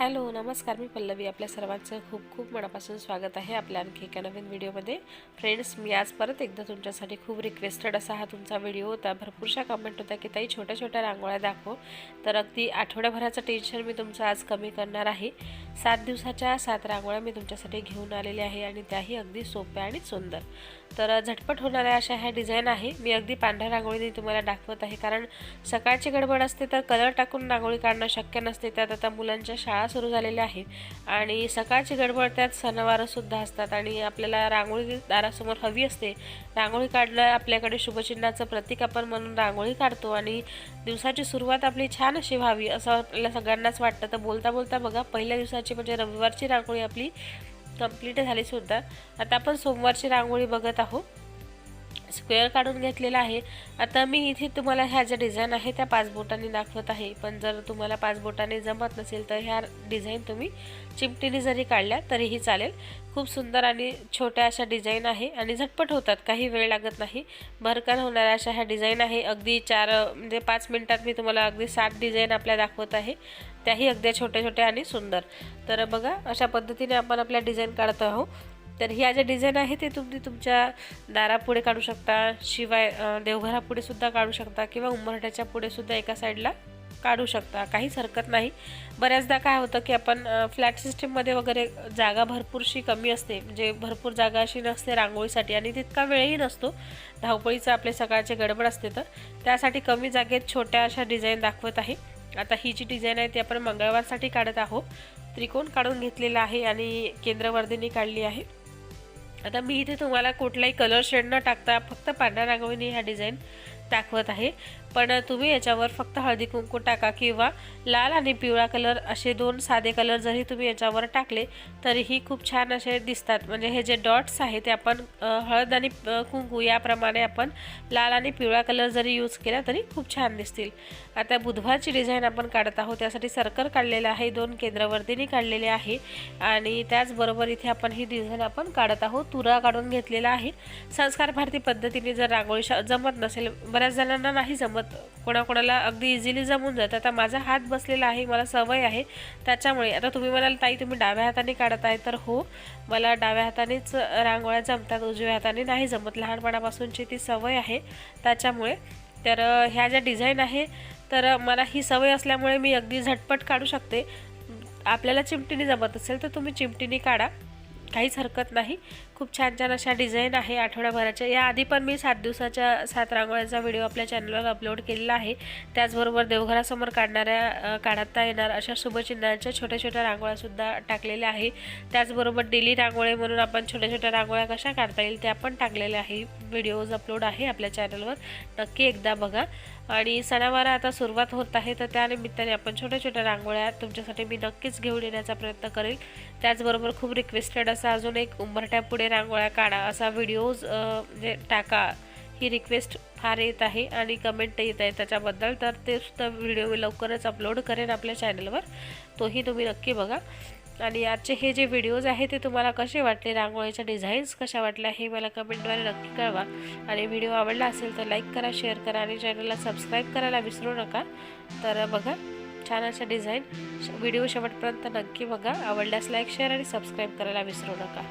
Hello नमस्कार मी पल्लवी. आपल्या सर्वांचं खूप खूप मनापासून स्वागत आहे आपल्या आणखी एका नवीन व्हिडिओमध्ये. फ्रेंड्स मी आज परत एकदा तुमच्यासाठी खूप रिक्वेस्टेड असा हा तुमचा व्हिडिओ होता. भरपूरशा कमेंट होत्या की ताई छोट्या छोट्या रांगोळ्या दाखव. तर अगदी आठवड्याभराचं टेन्शन मी तुमचं आज कमी करणार आहे. सात दिवसाच्या सात रांगोळ्या मी तुमच्यासाठी घेऊन आलेल्या आहे आणि त्याही अगदी सोप्या आणि सुंदर. तर झटपट होणाऱ्या अशा ह्या डिझाईन आहे. मी अगदी पांढऱ्या रांगोळीने तुम्हाला दाखवत आहे. कारण सकाळची गडबड असते तर कलर टाकून रांगोळी काढणं शक्य नसते. त्यात आता मुलांच्या शाळा सुरू झालेल्या आहेत. आणि सकाळची गडबड त्यात सणवारसुद्धा असतात. आणि आपल्याला रांगोळी दारासमोर हवी असते. रांगोळी काढणं आपल्याकडे शुभचिन्हाचं प्रतीक आपण म्हणून रांगोळी काढतो. आणि दिवसाची सुरुवात आपली छान अशी व्हावी असं आपल्याला सगळ्यांनाच वाटतं. तर बोलता बोलता बघा पहिल्या दिवसाची म्हणजे रविवारची रांगोळी आपली कंप्लीट झाली सुद्धा. आता आपण सोमवारची रांगोळी बघत आहोत. स्क्वेअर काढून घेतलेला आहे. आता मी इथे तुम्हाला ह्या ज्या डिझाईन आहे त्या पाच बोटांनी दाखवत आहे. पण जर तुम्हाला पाच बोटाने जमत नसेल तर ह्या डिझाईन तुम्ही चिमटीने जरी काढल्या तरीही चालेल. खूप सुंदर आणि छोट्या अशा डिझाईन आहे आणि झटपट होतात काही वेळ लागत नाही. भरकन होणाऱ्या अशा ह्या डिझाईन आहे. अगदी चार म्हणजे पाच मिनटात मी तुम्हाला अगदी सात डिझाईन आपल्या दाखवत आहे. त्याही अगदी छोट्या छोट्या आणि सुंदर. तर बघा अशा पद्धतीने आपण आपल्या डिझाईन काढत आहोत. तर ह्या ज्या डिझाईन आहे ते तुम्ही तुमच्या दारापुढे काढू शकता शिवाय देवघरापुढे सुद्धा काढू शकता किंवा उंबरठ्याच्या पुढे सुद्धा एका साईडला काढू शकता. काहीच हरकत नाही. बऱ्याचदा काय होतं की आपण फ्लॅट सिस्टीममध्ये वगैरे जागा भरपूरशी कमी असते. म्हणजे भरपूर जागा अशी नसते रांगोळीसाठी आणि तितका वेळही नसतो. धावपळीचं आपले सकाळचे गडबड असते तर. त्यासाठी कमी जागेत छोट्या अशा डिझाईन दाखवत आहे. आता ही जी डिझाईन आहे ती आपण मंगळवारसाठी काढत आहोत. त्रिकोण काढून घेतलेला आहे आणि केंद्रवर्धिनी काढली आहे. आता मी इथे तुम्हाला कुठलाही कलर शेड न टाकता फक्त पांढऱ्या रांगोळीने ह्या डिझाईन दाखवत आहे. पण तुम्ही याच्यावर फक्त हळदी कुंकू टाका किंवा लाल आणि पिवळा कलर असे दोन साधे कलर जरी तुम्ही याच्यावर टाकले तरीही खूप छान असे दिसतात. म्हणजे हे जे डॉट्स आहे ते आपण हळद आणि कुंकू याप्रमाणे आपण लाल आणि पिवळा कलर जरी यूज केला तरी खूप छान दिसतील. आता बुधवारची डिझाईन आपण काढत आहोत. त्यासाठी सर्कल काढलेलं आहे दोन केंद्रवर्तीने काढलेले आहे. आणि त्याचबरोबर इथे आपण ही डिझाईन आपण काढत आहोत. तुरा काढून घेतलेला आहे. संस्कार भारती पद्धतीने जर रांगोळी जमत नसेल बऱ्याच जणांना नाही जमत कोणाकोणाला अगदी इझिली जमून जातं. आता माझा हात बसलेला आहे मला सवय आहे. त्याच्यामुळे आता तुम्ही म्हणाल ताई तुम्ही डाव्या हाताने काढत आहे. तर हो मला डाव्या हातानेच रांगोळ्या जमतात उजव्या हाताने नाही जमत. लहानपणापासूनची ती सवय आहे. त्याच्यामुळे तर ह्या ज्या डिझाईन आहे तर मला ही सवय असल्यामुळे मी अगदी झटपट काढू शकते. आपल्याला चिमटीने जमत असेल तर तुम्ही चिमटीने काढा. काहीच हरकत नाही. खूप छान छान अशा डिझाईन आहे आठवड्याभराच्या याआधी पण मी सात दिवसाच्या सात रांगोळ्याचा व्हिडिओ आपल्या चॅनलवर अपलोड केलेला आहे. त्याचबरोबर देवघरासमोर काढणाऱ्या काढता येणार अशा शुभचिन्हांच्या छोट्या छोट्या रांगोळ्यासुद्धा टाकलेल्या आहे. त्याचबरोबर डेली रांगोळे म्हणून आपण छोट्या छोट्या रांगोळ्या कशा काढता येईल त्या पण टाकलेल्या आहे. व्हिडिओज अपलोड आहे आपल्या चॅनलवर. नक्की एकदा बघा. आणि सणावारा आता सुरुवात होत आहे तर त्यानिमित्ताने आपण छोट्या छोट्या रांगोळ्या तुमच्यासाठी मी नक्कीच घेऊन येण्याचा प्रयत्न करेल. त्याचबरोबर खूप रिक्वेस्टेड असा अजून एक उंबरट्यापुढे रांगोळ्या काढा असा व्हिडिओज म्हणजे टाका. ही रिक्वेस्ट फार येत आहे आणि कमेंट येत आहे त्याच्याबद्दल. तर ते सुद्धा व्हिडिओ मी लवकरच अपलोड करेन आपल्या चॅनलवर तोही तुम्ही नक्की बघा. आणि आजचे हे जे व्हिडिओज आहे ते तुम्हाला कसे वाटले? रांगोळीच्या डिझाईन्स कशा वाटल्या? हे मला कमेंटद्वारे नक्की कळवा. आणि व्हिडिओ आवडला असेल तर लाईक करा शेअर करा आणि चॅनलला सबस्क्राईब करायला विसरू नका. तर बघा छान अशा डिझाईन व्हिडिओ शेवटपर्यंत नक्की बघा. आवडल्यास लाईक शेअर आणि सबस्क्राईब करायला विसरू नका.